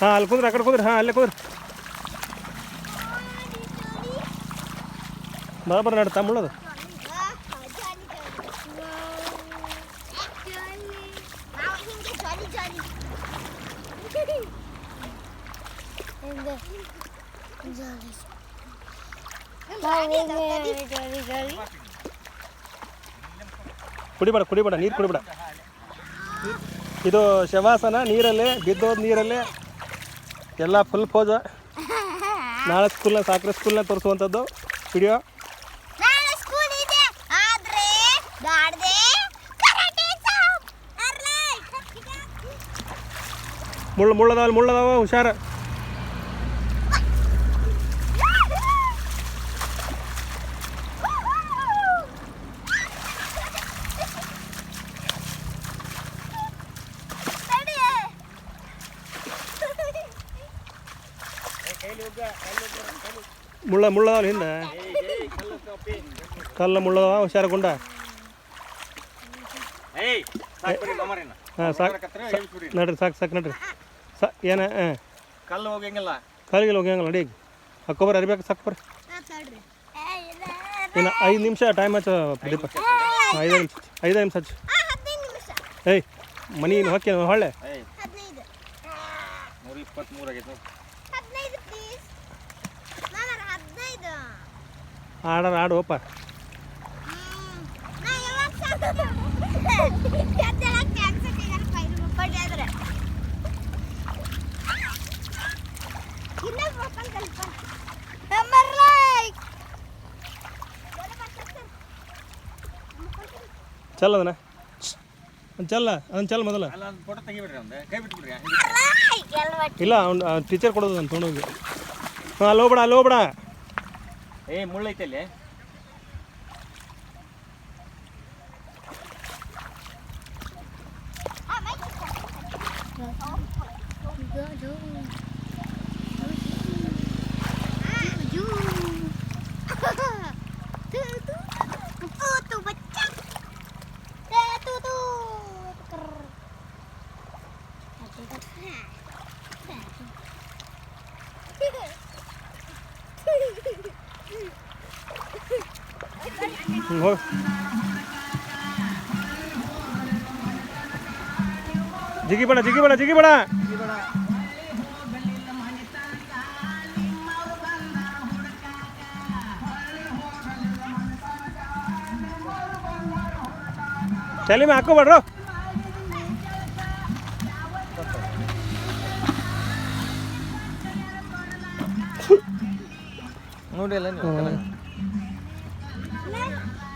ಹಾಂ, ಅಲ್ಲಿ ಕುದ್ರ, ಆ ಕಡೆ ಕುಂದ್ರಿ. ಹಾಂ, ಅಲ್ಲೇ ಕುಂದ್ರಿ. ಬರೋಬ್ಬರ ನಡ್ತಾ ತಮ್ಮಳದು ಕುಡಿಬೇಡ ಕುಡಿಬೇಡ, ನೀರು ಕುಡಿಬೇಡ. ಇದು ಶವಾಸನ, ನೀರಲ್ಲೇ, ಬಿದ್ದೋದ ನೀರಲ್ಲೇ. ಎಲ್ಲ ಫುಲ್ ಪೋಜ ನಾಳೆ ಸ್ಕೂಲ್ನ ಸಾಕ್ರೆ ಸ್ಕೂಲ್ನ ತೋರಿಸುವಂಥದ್ದು. ವಿಡಿಯೋ ಮುಳ್ಳು ಮುಳ್ಳದಾವ ಮುಳ್ಳದಾವ ಹುಷಾರ. ಮುಳ್ಳ ಮುಳ್ಳ ಹಿಂದೆ? ಕಲ್ಲ ಮುಳ್ಳ ಹುಷಾರ ಗುಂಡ ಏಯ್ ಸಾಕ್ ಬಿಡಿ ಗಮರಿನ. ಹಾಂ ಸಾಕು. ನಡ್ರಿ, ಸಾಕು ಸಾಕು, ನಡ್ರಿ. ಸಾ, ಏನ ಕಲ್ಲು ಹೋಗಂಗಿಲ್ಲ ಕಾಲಿಗೆ ಹೋಗಂಗಿಲ್ಲ ನಡಿ ಹಾಕೋಬರ್ ಅರಿಬೇಕು, ಸಾಕು ಬರ್ರಿ. ಇನ್ನ ಐದು ನಿಮಿಷ ಟೈಮ್ ಹಚ್ಚ ಪ್ರದೀಪ. ಐದು ನಿಮಿಷ ಐದು ನಿಮಿಷ ಹಚ್ಚು ಏಯ್, ಮನಿ ಹೊಕ್ಕೆ ಹೊಳ್ಳೆ? ಸ್ವಲ್ಪ ಆಡುವಪ್ಪ ಲೈಕ್. ಚಲ್ ಅದನ್ನ. ಒಂದು ಚಲ್ಲ ಅದನ್ನ ಚಲ್ ಮೊದಲ. ಇಲ್ಲ ಅವ್ನು ಟೀಚರ್ ಕೊಡೋದು ನಾನು ತೊಗೊಂಡೋಗಿ. ಹಾಂ ಅಲ್ಲಿ ಹೋಗ್ಬೇಡ ಅಲ್ಲಿ ಹೋಗ್ಬೇಡ. ಏಯ್ ಮುಳ್ಳೈತೆ ಅಲ್ಲಿ. ಹ್ಞೂ ಹೋಗಿ ಜಿಗಿಬೇಡ ಜಿಗಿಬೇಡ ಜಿಗಿಬೇಡ ಚಲಿಮೆ ಹಾಕೋಬೇಡ್ರು ನೋಡಿ ಅಲ್ಲ ನೀವು Hello?